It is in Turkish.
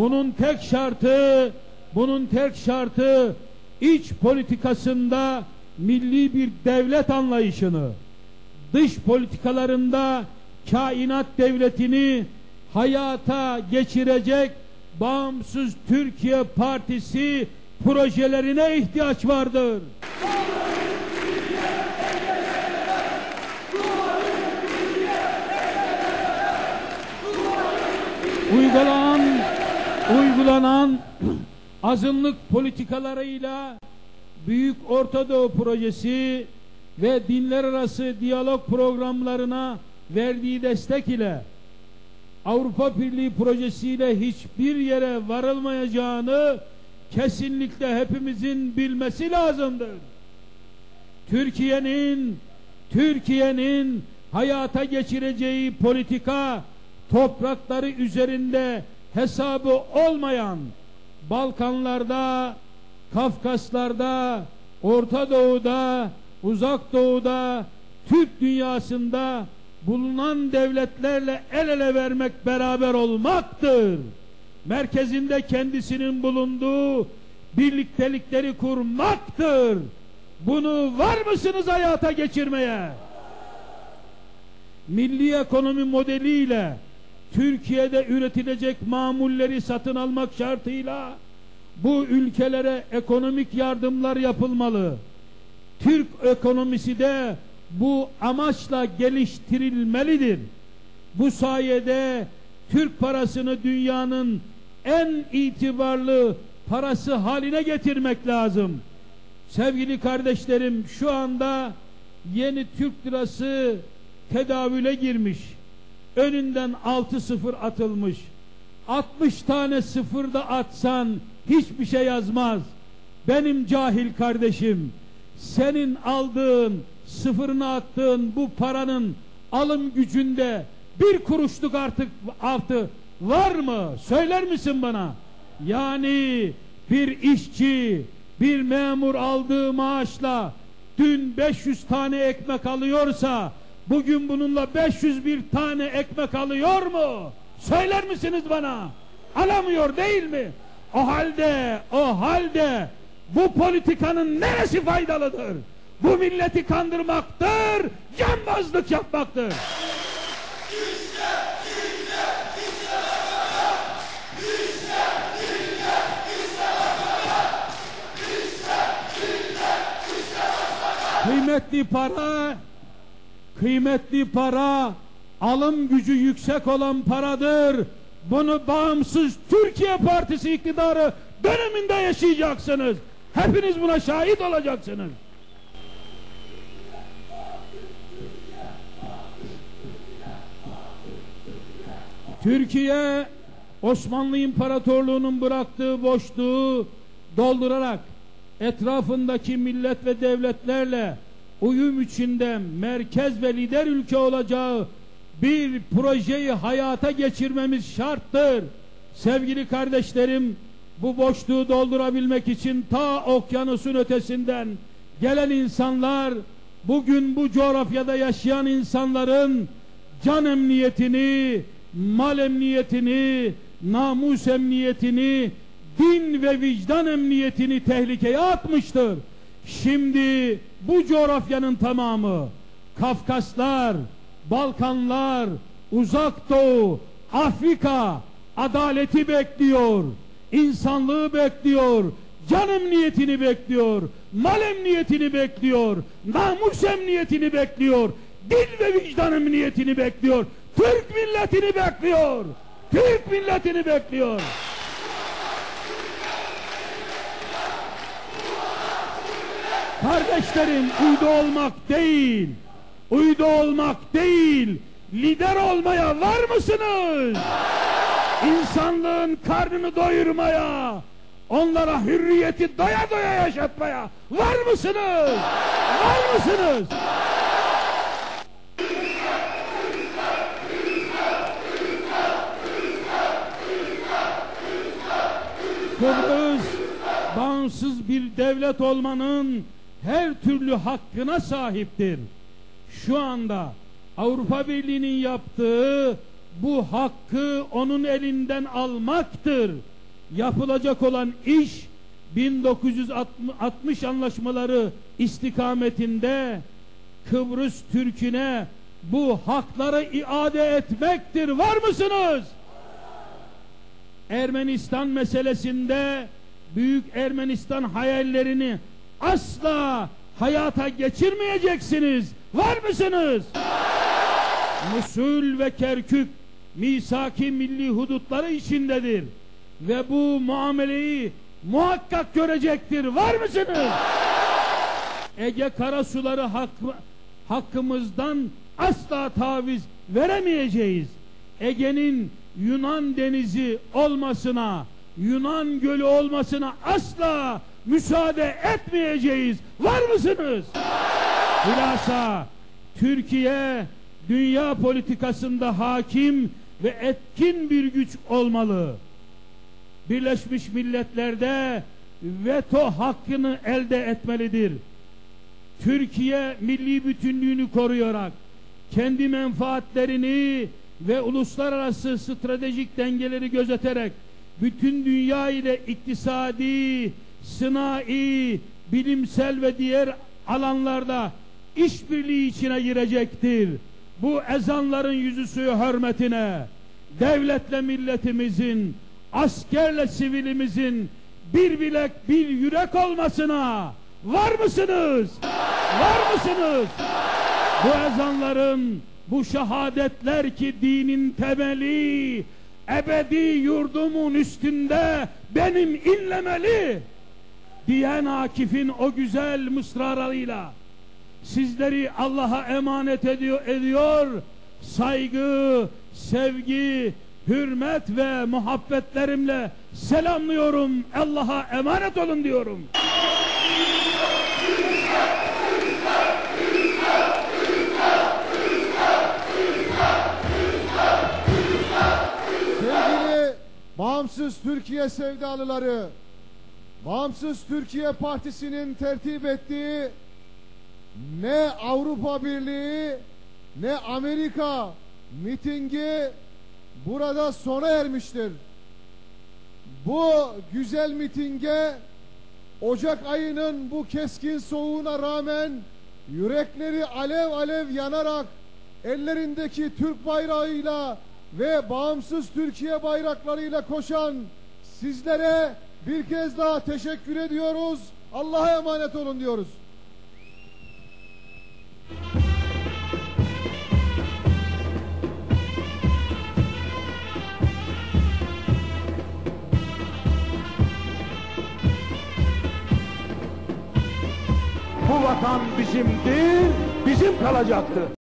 Bunun tek şartı, bunun tek şartı iç politikasında milli bir devlet anlayışını, dış politikalarında kainat devletini hayata geçirecek bağımsız Türkiye Partisi projelerine ihtiyaç vardır. Uygulanan uygulanan azınlık politikalarıyla Büyük Orta Doğu Projesi ve dinler arası diyalog programlarına verdiği destek ile Avrupa Birliği projesiyle hiçbir yere varılmayacağını kesinlikle hepimizin bilmesi lazımdır. Türkiye'nin Türkiye'nin hayata geçireceği politika toprakları üzerinde hesabı olmayan Balkanlarda, Kafkaslarda, Orta Doğu'da, Uzak Doğu'da, Türk dünyasında bulunan devletlerle el ele vermek beraber olmaktır. Merkezinde kendisinin bulunduğu birliktelikleri kurmaktır. Bunu var mısınız hayata geçirmeye? Milli ekonomi modeliyle Türkiye'de üretilecek mamulleri satın almak şartıyla bu ülkelere ekonomik yardımlar yapılmalı. Türk ekonomisi de bu amaçla geliştirilmelidir. Bu sayede Türk parasını dünyanın en itibarlı parası haline getirmek lazım. Sevgili kardeşlerim şu anda yeni Türk lirası tedavüle girmiş. Önünden 6-0 atılmış. 60 tane sıfır da atsan hiçbir şey yazmaz. Benim cahil kardeşim senin aldığın sıfırını attığın bu paranın alım gücünde bir kuruşluk artık altı var mı? Söyler misin bana? Yani bir işçi, bir memur aldığı maaşla dün 500 tane ekmek alıyorsa bugün bununla 501 tane ekmek alıyor mu? Söyler misiniz bana? Alamıyor değil mi? O halde, o halde bu politikanın neresi faydalıdır? Bu milleti kandırmaktır, cambazlık yapmaktır. Kıymetli para, kıymetli para, alım gücü yüksek olan paradır. Bunu bağımsız Türkiye Partisi iktidarı döneminde yaşayacaksınız. Hepiniz buna şahit olacaksınız. Türkiye Osmanlı İmparatorluğu'nun bıraktığı boşluğu doldurarak etrafındaki millet ve devletlerle uyum içinde merkez ve lider ülke olacağı bir projeyi hayata geçirmemiz şarttır. Sevgili kardeşlerim, bu boşluğu doldurabilmek için ta okyanusun ötesinden gelen insanlar, bugün bu coğrafyada yaşayan insanların can emniyetini, mal emniyetini, namus emniyetini, din ve vicdan emniyetini tehlikeye atmıştır. Şimdi bu coğrafyanın tamamı Kafkaslar, Balkanlar, Uzak Doğu, Afrika adaleti bekliyor, insanlığı bekliyor, can emniyetini bekliyor, mal emniyetini bekliyor, namus emniyetini bekliyor, din ve vicdan emniyetini bekliyor, Türk milletini bekliyor, Türk milletini bekliyor. Kardeşlerim uydu olmak değil, uydu olmak değil, lider olmaya var mısınız? İnsanlığın karnını doyurmaya, onlara hürriyeti doya doya yaşatmaya var mısınız? Var mısınız? Kıbrıs bağımsız bir devlet olmanın her türlü hakkına sahiptir. Şu anda Avrupa Birliği'nin yaptığı bu hakkı onun elinden almaktır. Yapılacak olan iş 1960 anlaşmaları istikametinde Kıbrıs Türk'üne bu hakları iade etmektir. Var mısınız? Ermenistan meselesinde Büyük Ermenistan hayallerini asla hayata geçirmeyeceksiniz. Var mısınız? Musul ve Kerkük misaki milli hudutları içindedir. Ve bu muameleyi muhakkak görecektir. Var mısınız? Ege karasuları hak, hakkımızdan asla taviz veremeyeceğiz. Ege'nin Yunan denizi olmasına, Yunan gölü olmasına asla müsaade etmeyeceğiz. Var mısınız? Bilhassa Türkiye dünya politikasında hakim ve etkin bir güç olmalı. Birleşmiş Milletler'de veto hakkını elde etmelidir. Türkiye milli bütünlüğünü koruyarak kendi menfaatlerini ve uluslararası stratejik dengeleri gözeterek bütün dünya ile iktisadi, sınai, bilimsel ve diğer alanlarda işbirliği içine girecektir. Bu ezanların yüzü suyu hürmetine devletle milletimizin, askerle sivilimizin bir bilek bir yürek olmasına var mısınız? Var mısınız? Bu ezanların, bu şehadetler ki dinin temeli, ebedi yurdumun üstünde benim inlemeli diyen Akif'in o güzel mısralarıyla sizleri Allah'a emanet ediyor, ediyor saygı, sevgi, hürmet ve muhabbetlerimle selamlıyorum. Allah'a emanet olun diyorum. Sevgili Bağımsız Türkiye sevdalıları, Bağımsız Türkiye Partisi'nin tertip ettiği ne Avrupa Birliği ne Amerika mitingi burada sona ermiştir. Bu güzel mitinge Ocak ayının bu keskin soğuğuna rağmen yürekleri alev alev yanarak ellerindeki Türk bayrağıyla ve bağımsız Türkiye bayraklarıyla koşan sizlere bir kez daha teşekkür ediyoruz. Allah'a emanet olun diyoruz. Bu vatan bizimdir, bizim kalacaktır.